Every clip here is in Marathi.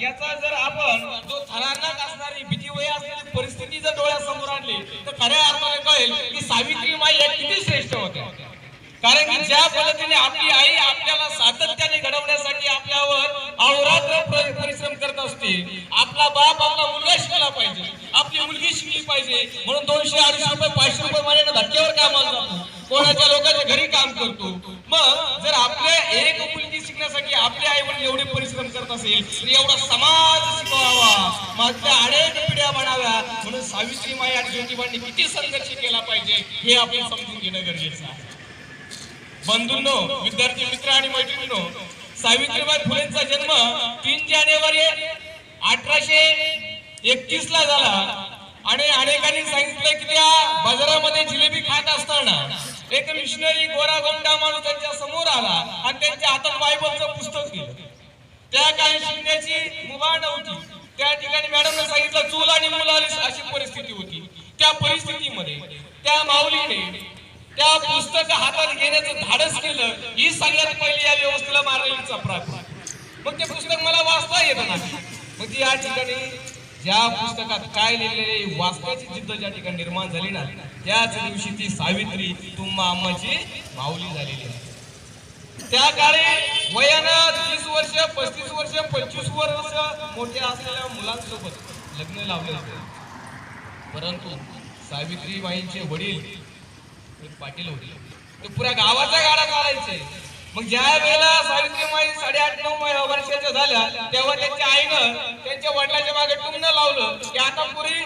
याचा जर आपण जो थरारक असणारी भीतीवय असलेली परिस्थिती जर डोळ्यासमोर आणली तर खऱ्या अर्थाने कळेल की सावित्री माई या किती श्रेष्ठ होत्या. कारण की ज्या पद्धतीने आपली आई आपल्याला सातत्याने घडवण्यासाठी आपल्यावर अहोरात्र परिश्रम करत असते आपला बाप आपला मुलगा शिकला पाहिजे आपली मुलगी शिकली पाहिजे म्हणून दोनशे अडीचशे रुपये पाचशे रुपये महिन्यानं धक्क्यावर कामाला जातो. कोणाच्या लोकांच्या घरी काम करतो. मग जर आपल्या एक मुलगी शिकण्यासाठी आपले आई वडील एवढे परिश्रम करत असेल एवढा समाज शिकवावा. माझ्या अनेक पिढ्या बनाव्या म्हणून सावित्री माई आणि ज्योतिबांनी किती संघर्ष केला पाहिजे हे आपण समजून घेणं गरजेचं आहे. बंधूंनो विद्यार्थी मित्र आणि मैत्रिणींनो सावित्रीबाई फुलेंचा जन्म तीन जानेवारी अठराशे एकतीस ला झाला. आणि अनेकांनी सांगितलं की त्या बाजारामध्ये जिलेबी खात असताना एक मिशनरी गोरा गोमटा माणूस त्यांच्यासमोर आला आणि त्यांच्या हातात काही शिकण्याची मुभा नव्हती त्या ठिकाणी मॅडमने सांगितलं चूल आणि मुलं आली अशी परिस्थिती होती. त्या परिस्थितीमध्ये त्या माऊलीने त्या पुस्तक हातात घेण्याचं धाडस केलं ही सगळ्यात पहिली या व्यवस्थेला मारलेलीचा प्रार्थना मग ते पुस्तक मला वाचता येत नाही. मग ती या ठिकाणी ज्या पुस्तकात काय लिहिलेले वाचण्याची जिद्द ज्या ठिकाणी निर्माण झाली ना त्याच दिवशी ती सावित्री तुम्हा अम्माची माऊली झालेली आहे. त्या काळी वयानं तीस वर्ष पस्तीस वर्ष पंचवीस वर्ष मोठ्या असलेल्या मुलांसोबत लग्न लावले होते. परंतु सावित्रीबाईंचे वडील एक पाटील होते. ते पुऱ्या गावाचा गाडा काढायचे. मग ज्या वेळेला सावित्रीबाई साडेआठ नऊ वर्षाच्या झाल्या तेव्हा त्यांच्या आईनं त्यांच्या वडिलांच्या मागे टुमणं लावलं की आता पुरी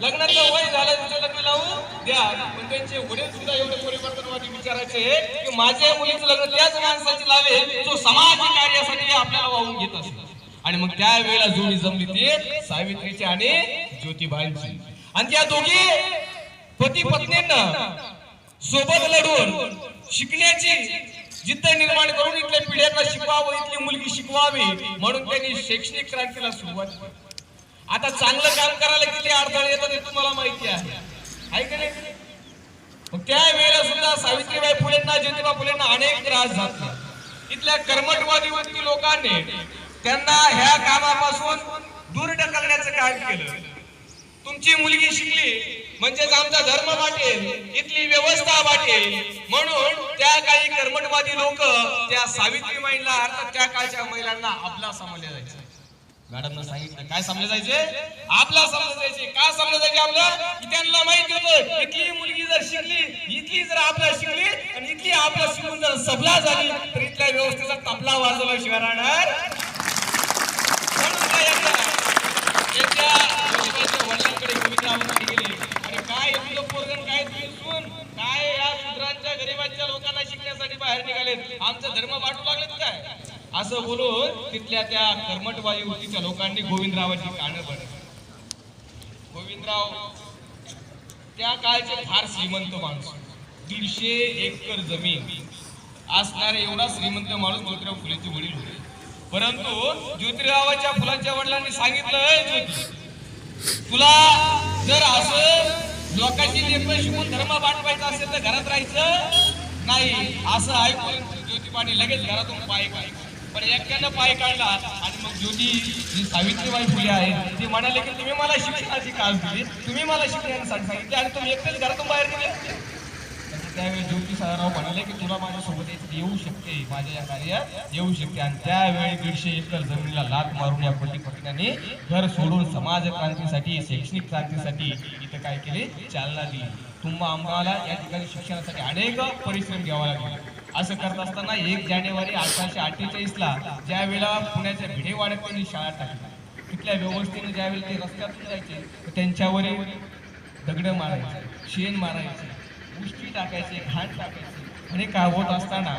लग्नाचं वय झालं तुझं लग्न लावून द्या. पण त्यांचे वडील सुद्धा एवढे परिवर्तनवादी विचारायचे की माझ्या मुलीचं लग्न त्याच माणसाची लावे जो समाज कार्यासाठी आपल्याला वाहून घेत असतो. आणि मग त्या वेळेला जोडी जमली ती सावित्रीची आणि ज्योतिबाईंची. आणि त्या दोघी पती पत्नींना सोबत लढून शिकण्याची जिद्द निर्माण करून इथल्या पिढ्यांना शिकवावं इथली मुलगी शिकवावी म्हणून त्यांनी शैक्षणिक क्रांतीला सुरुवात केली. आता चांगलं काम करायला किती अडथळे येतात हे तुम्हाला माहिती आहे. आहे नाही? मग त्या वेळेला सुद्धा सावित्रीबाई फुलेंना ज्योतिबा फुलेंना अनेक त्रास झाला. इथल्या कर्मठवादी वरती लोकांनी त्यांना ह्या कामापासून दूर ढकलण्याचं काम केलं. तुमची मुलगी शिकली म्हणजेच आमचा धर्म वाटेल इथली व्यवस्था वाटेल. म्हणून त्या काळी कर्मठवादी लोक त्या सावित्रीबाईंना अर्थात त्या काळच्या महिलांना आपला समजले मॅडमनं सांगितलं काय समजले जायचे आपला समजले जायचे का समजले जायचे आपलं? की त्यांना माहिती होतं. इथली मुलगी जर शिकली इथली जर आपल्या शिकली आणि इथली आपला शिकून जर सबला झाली तर इथल्या व्यवस्थेचा तबला वाजवल्याशिवाय राहणार म्हणून काय यांना त्याच्या वडिलांकडे कविता गेली आणि काय तुझं पोरगण काय तुझी काय या शूद्रांच्या गरिबांच्या लोकांना शिकण्यासाठी बाहेर निघालेत? आमचा धर्म वाटू लागलेत काय असं बोलून तिथल्या त्या कर्मटवाई वृत्तीच्या लोकांनी गोविंदरावांची कानं बनवली गोविंदराव त्या काळचे फार श्रीमंत माणूस. दीडशे एकर जमीन. असणारे एवढा श्रीमंत माणूस ज्योतिराव फुलेचे वडील होते. परंतु ज्योतिरावाच्या फुलांच्या वडिलांनी सांगितलं तुला जर असं लोकांची लेकरं शिकून धर्म वाटवायचा असेल तर घरात राहायचं? नाही असं ऐकून ज्योतिबाने लगेच घरातून पाय काढला. पण एकट्यानं पाय काढला आणि मग ज्योती जी सावित्रीबाई फुले आहेत ते म्हणाले की तुम्ही मला शिक्षणाची काळ दिली तुम्ही मला शिक्षणासाठी सांगितले आणि तुम्ही एकटेच घरातून बाहेर गेले त्यावेळी ज्योती साधारण म्हणाले की तुला माझ्यासोबत येऊ शकते माझ्या या कार्यात येऊ शकते. आणि त्यावेळी दीडशे एकर जमिनीला लात मारून या पती पत्न्यांनी घर सोडून समाज क्रांतीसाठी शैक्षणिक क्रांतीसाठी इथं काय केले? चालना दिली. तुम्हा आम्हाला या ठिकाणी शिक्षणासाठी अनेक परिश्रम घ्यावा लागला. असं करत असताना एक जानेवारी अठराशे अठ्ठेचाळीस ला ज्या वेळेला पुण्याच्या भिडेवाड्यात शाळा टाकली. तिथल्या व्यवस्थेने ज्यावेळेला ते रस्त्यातून जायचे तर त्यांच्यावर दगड मारायचे शेण मारायचे उष्टी टाकायचे घाण टाकायचे. आणि काय होत असताना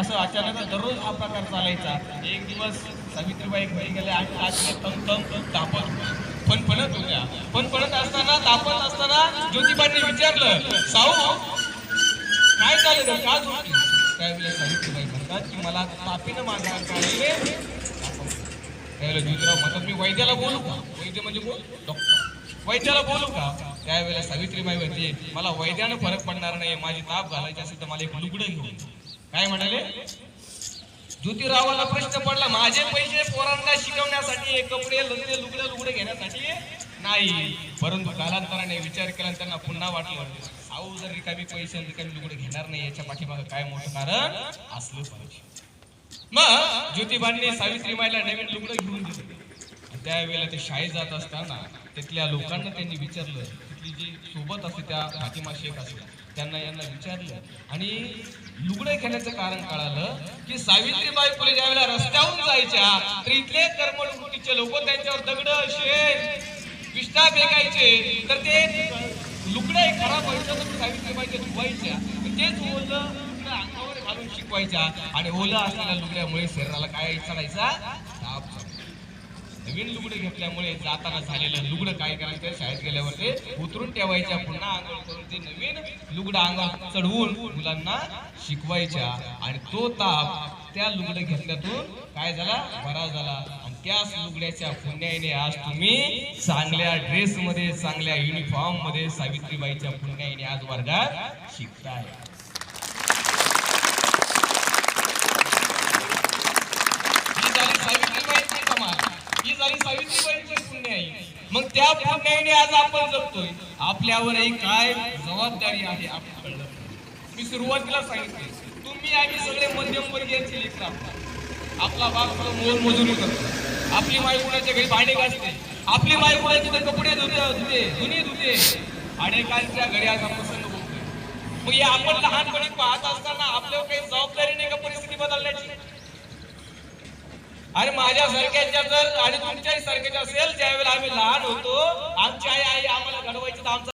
असं अचानक दररोज हा प्रकार चालायचा. एक दिवस सावित्रीबाई घरी गेल्या आणि आज तम तम तापत. पण पडत होत्या. फणफणत असताना तापत असताना ज्योतिबांनी विचारलं साऊ काय चालेल का झोपली? त्यावेळेला सावित्रीबाई म्हणतात की मला तापीनं माझा अंग त्यावेळेला ज्योतिराव म्हणतात मी वैद्याला बोलू का? वैद्य म्हणजे बोल डॉक्टर. वैद्याला बोलू का? त्यावेळेला सावित्रीबाई म्हणते मला वैद्यानं फरक पडणार नाही माझी ताप घालायची असेल तर मला एक लुगडं घेऊन काय म्हणाले? ज्योतिरावाला प्रश्न पडला माझे पैसे पोरांना शिकवण्यासाठी कपडे लुगडे लुगडे लुगडे घेण्यासाठी नाही. परंतु कालांतराने विचार केला आणि त्यांना पुन्हा वाटलं. भाऊ जर रिकामी पैसे रिकामी लुगडे घेणार नाही याच्या पाठीमागे काय मोठं कारण? असलं पाहिजे. मग ज्योतिबांनी सावित्रीबाईला नवीन लुगडं घेऊन दिलं. त्यावेळेला ते शाळेत जात असताना तिथल्या लोकांना त्यांनी विचारलं. तिथली जी सोबत असते त्या फातिमा शेख असते त्यांना यांना विचारलं. आणि लुगडे घेण्याचं कारण कळालं की सावित्रीबाई फुले ज्यावेळेला रस्त्यावरून जायच्या तर इथले कर्मवृत्तीचे लोक त्यांच्यावर दगड शेण विष्ठा फेकायचे. तर ते लुगडे खराब व्हायचं तर सावित्रीबाई पाहिजे धुवायच्या तेच ओलं लुगडं अंगावर घालून शिकवायच्या. आणि ओलं असलेल्या लुगड्यामुळे शरीराला काय चढायचा? ताप नवीन लुगडं घेतल्यामुळे जाताना झालेलं लुगडं काय करायचं? शाळेत गेल्यावर ते उतरून ठेवायच्या. पुन्हा अंगावर करून ते नवीन लुगडं अंगावर चढवून मुलांना शिकवायच्या. आणि तो ताप त्या लुगडं घेतल्यातून काय झाला? बरा झाला. त्याच लुगड्याच्या पुण्याईने आज तुम्ही चांगल्या ड्रेस मध्ये चांगल्या युनिफॉर्ममध्ये सावित्रीबाईच्या पुण्याईने आज वर्गात शिकताय. ही झाली सावित्रीबाईंची ही झाली पुण्याई. मग त्या पुण्याईने आज आपण जगतोय. आपल्यावरही काय जबाबदारी आहे आपण मी सुरुवातीला सांगितले तुम्ही आम्ही सगळे मध्यमवर्गीयांचे लेखन आपण आपला बाप सगळं मोल मजुरी करतो आपली माय कुणाच्या घरी भांडे घासते. आपली माय कुणाच्या तर कपडे धुते धुते धुणे धुते. अनेकांच्या घरी आज आपण प्रसंग बघतोय. मग हे आपण लहानपणी पाहत असताना आपल्यावर काही जबाबदारी नाही का परिस्थिती बदलण्याची? अरे माझ्या सारख्याच्या जर आणि तुमच्याही सारख्याच्या असेल ज्यावेळेला आम्ही लहान होतो आमची आई आई आम्हाला घडवायची तर आमचा